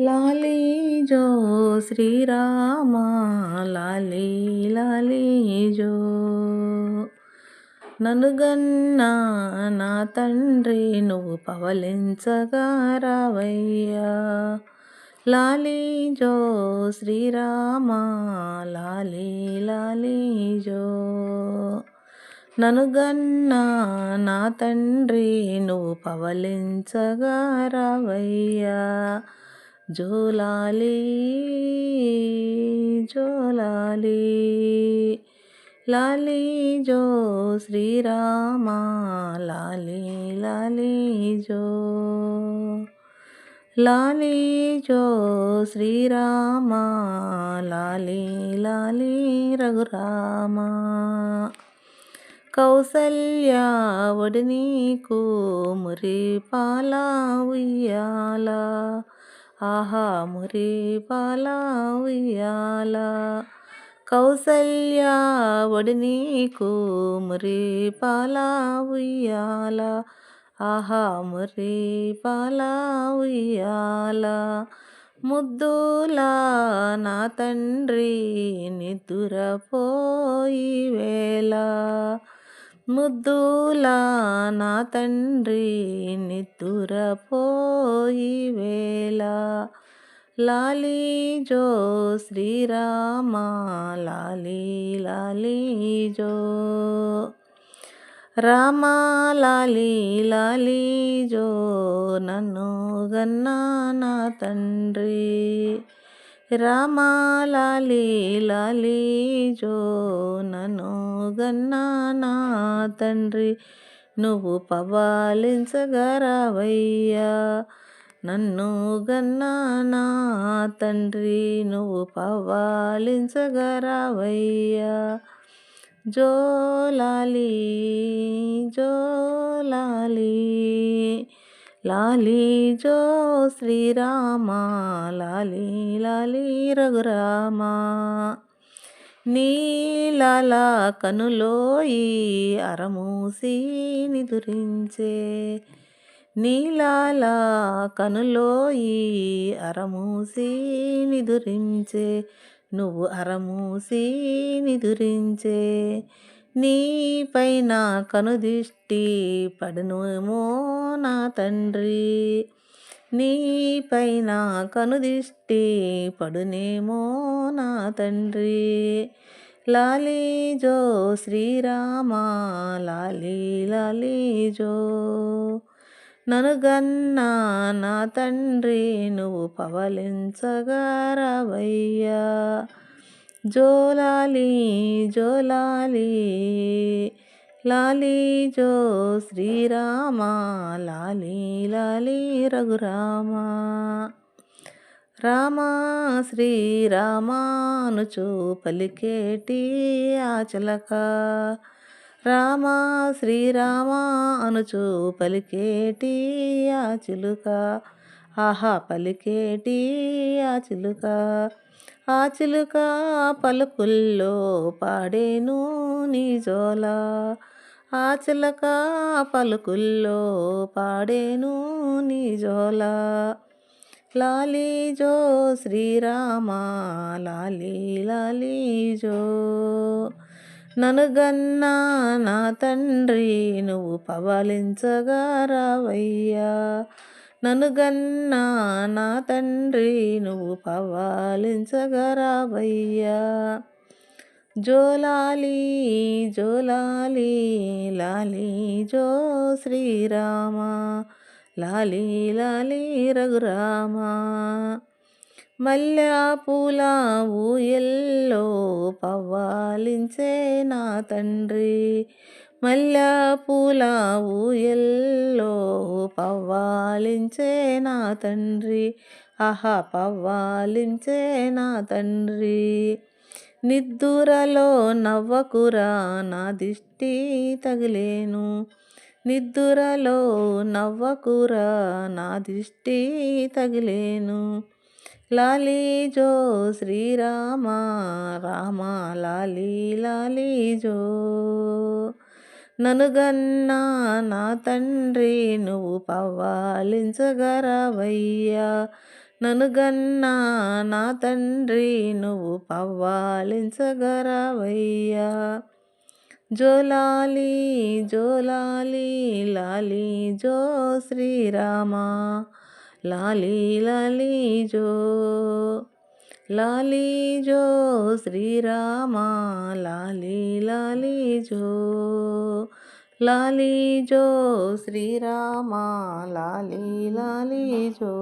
లాలీ జో శ్రీరామ లాలీ లాలీ జో ననుగన్నా నా తండ్రి నువ్వు పవలించగా రావయ్యా. లాలీ జో శ్రీరామ లాలీ లాలీ జో ననుగన్నా నా తండ్రి నువ్వు పవలించగా రావయ్యా. జోలాలి జోలాలి. లాలి జో శ్రీరామ లాలి లాలి జో. లాలి జో శ్రీరామ లాలి లాలి రఘురామ. కౌసల్య ఒడి నీకు మురి పాలా ఉయ్యాలా. ఆహా మురి పాలా ఉయ్యాల. కౌసల్యా ఒడి నీకు మురి పాలా ఉయ్యాల. ఆహా మురి పాలా ఉయ్యాల. ముద్దులా నా తండ్రి నిద్దురపోయి వేళ. ముద్దులా నా తండ్రి నిద్దురపోయి వేళ. లాలీ జో శ్రీరామ లాలీ లాలీ జో. రామ లాలీ లాలీ జో నన్ను గన్నా నా తండ్రి. రామ లాలి జో నన్ను గన్నా నా తండ్రి. నువ్వు పవాలించగరావయ్యా నన్ను గన్నా నా తండ్రి. నువ్వు పవాలించగరావయ్యా జోలాలి జోలాలి లాలీ జో శ్రీరామ లాలీ లాలీ రఘురామ. నీలాల కనులోయి అరమూసి నిదురించే నీలాల కనులోయి అరమూసి నిదురించే నువ్వు అరమూసి నిదురించే. నీపైన కనుదిష్టి పడునుమో నా తండ్రి. నీపైన కనుదిష్టి పడునేమో నా తండ్రి. లాలీజో శ్రీరామ లాలీ లాలీజో ననుగన్నా నా తండ్రి నువ్వు పవలించగారవయ్యా జోలాలి జోలాలి. లాలి జో శ్రీరామ లాలి లాలి రఘురామ. రామ శ్రీరామానుచు పలికేటి ఆచలక. రామ శ్రీరామ అనుచు పలికేటి ఆచిలుక. ఆహా పలికేటి ఆచిలుక. చిలుక పలుకుల్లో పాడేను నీ ఆచిలకా ఆ పలుకుల్లో పాడేను నీ జోల. లాలీజో శ్రీరామ లాలీ లాలీజో ననుగన్నా నా తండ్రి నువ్వు పవలించగా రావయ్యా. ననుగన్నా నా తండ్రి నువ్వు పవాలించగరావయ్యా జోలాలి జోలాలి లాలి జో శ్రీరామ లాలి లాలి రఘురామ. మల్లెపూల ఊయల్లో పవ్వాలించే నా తండ్రి మల్లె పూల ఊయల్లో పవ్వాలించే నా తండ్రి. ఆహా పవ్వాలించే నా తండ్రి. నిద్దురలో నవ్వకురా నా దిష్టి తగిలేను. నిద్దురలో నవ్వకురా నా దిష్టి తగిలేను. లాలీజో శ్రీరామ రామ లాలీ లాలీజో ననుగన్నా నా తండ్రి నువ్వు పవ్వాలించగరవయ్యా. ననుగన్నా నా తండ్రి నువ్వు పవ్వాలించగరవయ్యా. జోలాలి జోలాలి లాలి జో శ్రీరామ. లాలి లాలి జో. లాలి జో శ్రీరామ. లాలి లాలి జో. లాలీ జో శ్రీరామ లాలీ లాలీ జో